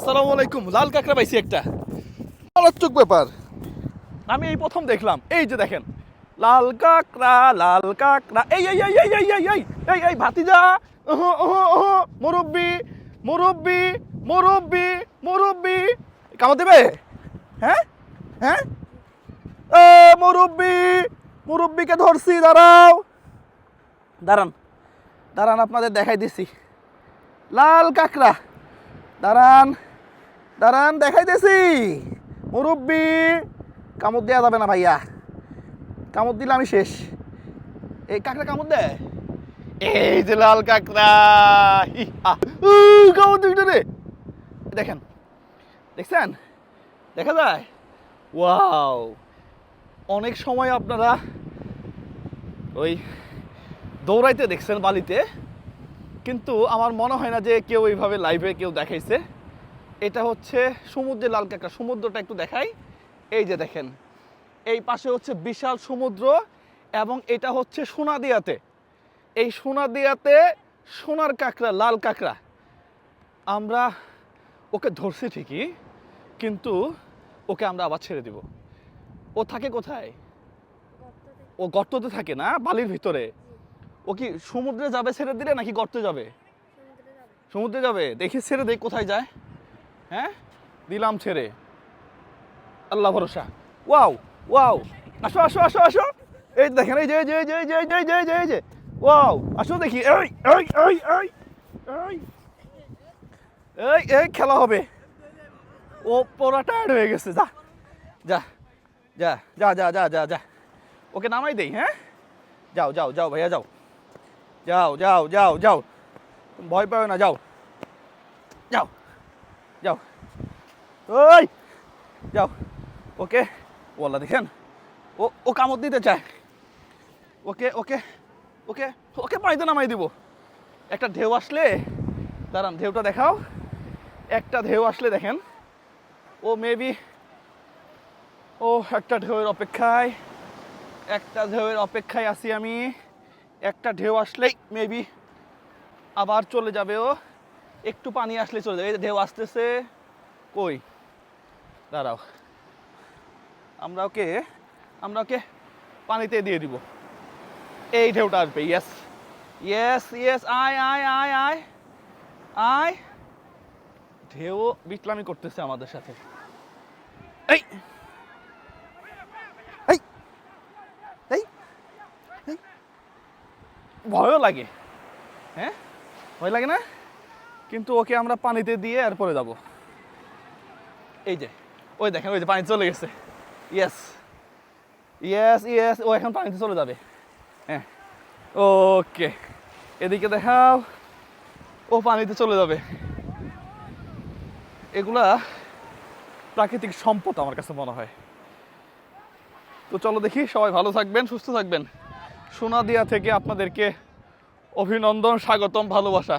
আসসালামু আলাইকুম লাল কাঁকড়া পাইছি একটা। মারাত্মক ব্যাপার। আমি এই প্রথম দেখলাম এই যে দেখেন লাল কাঁকড়া লাল কাঁকড়া এই এই এই এই এই এই এই এই এই ভাতিজা ওহো ওহো ওহো মুরব্বি মুরব্বি মুরব্বি মুরব্বি কামড় দেবে? হ্যাঁ? হ্যাঁ? এ মুরব্বি মুরব্বিকে ধরছি দাঁড়াও। দাঁড়ান দাঁড়ান আপনাদের দেখাই দিছি। লাল কাঁকড়া দাঁড়ান। দাঁড়ান, দেখাইতেছি। মুরব্বি, কামড় দেওয়া যাবে না ভাইয়া। কামড় দিলে আমি শেষ। এই কাঁকড়া কামড় দেয় এই যে লাল কাঁকড়া কামড় রে। দেখেন, দেখছেন? দেখা যায়? ওয়াও। অনেক সময় আপনারা ওই দৌড়াইতে দেখছেন বালিতে, কিন্তু আমার মনে হয় না যে কেউ এইভাবে লাইভে কেউ দেখাইছে। এটা হচ্ছে সমুদ্রের লাল কাঁকড়া সমুদ্রটা একটু দেখাই। এই যে দেখেন এই পাশে হচ্ছে বিশাল সমুদ্র এবং এটা হচ্ছে সোনা সোনাদিয়াতে। এই সোনাদিয়াতে সোনার কাঁকড়া লাল কাঁকড়া। আমরা ওকে ধরছি ঠিকই কিন্তু ওকে আমরা আবার ছেড়ে দিব। ও থাকে কোথায়? ও গর্ততে থাকে না? বালির ভিতরে। ও কি সমুদ্রে যাবে ছেড়ে দিলে নাকি গর্তে যাবে? সমুদ্রে যাবে। দেখি ছেড়ে দেখ কোথায় যায়? হ্যাঁ? দিলাম ছেড়ে। আল্লাহ ভরসা। Wow wow. আসো আসো আসো আসো। এই দেখেন, এই যে যে যে যে যে যে যে যে। ওয়াও, আসো দেখি। এই এই এই এই এই। এই এই খেলা হবে। ও পুরা টায়ার্ড হয়ে গেছে। যা যা যা যা যা যা যা যা। ওকে নামাই দেই হ্যাঁ? যাও যাও যাও ভাইয়া, যাও। যাও যাও যাও যাও। ভয় পাবে না, যাও। যাও। যাও। ওই, যাও। ওকে ওলা দেখেন, ও ও কামড় দিতে চায়। ওকে ওকে ওকে ওকে পানিতে নামাই দিব। একটা ঢেউ আসলে, দাঁড়ান, ঢেউটা দেখাও। একটা ঢেউ আসলে দেখেন, ও মেবি ও একটা ঢেউয়ের অপেক্ষায়, একটা ঢেউয়ের অপেক্ষায় আছি আমি। একটা ঢেউ আসলেই মেবি আবার চলে যাবে ও। একটু পানি আসলে চলে যাবে। ঢেউ আসতেছে। কই? দাঁড়াও। আমরা ওকে আমরা ওকে পানিতে দিয়ে দিব। এই ঢেউটা আসবে ইয়েস ইয়েস ইয়েস আয় আয় আয় আয়। আয়। ঢেউ বিটলামি করতেছে আমাদের সাথে। এই। ভয়ও লাগে। হ্যাঁ? ভয় লাগে না? কিন্তু ওকে আমরা পানিতে দিয়ে এরপরে যাব। এই যে, ওই দেখেন, ওই যে পানি চলে গেছে। ইয়েস ইয়েস ইয়েস ও এখন পানিতে চলে যাবে। হ্যাঁ ওকে, এদিকে দেখাও। ও পানিতে চলে যাবে। এগুলা প্রাকৃতিক সম্পদ আমার কাছে মনে হয়। তো চলো দেখি, সবাই ভালো থাকবেন, সুস্থ থাকবেন। সোনাদিয়া থেকে আপনাদেরকে অভিনন্দন, স্বাগতম, ভালোবাসা।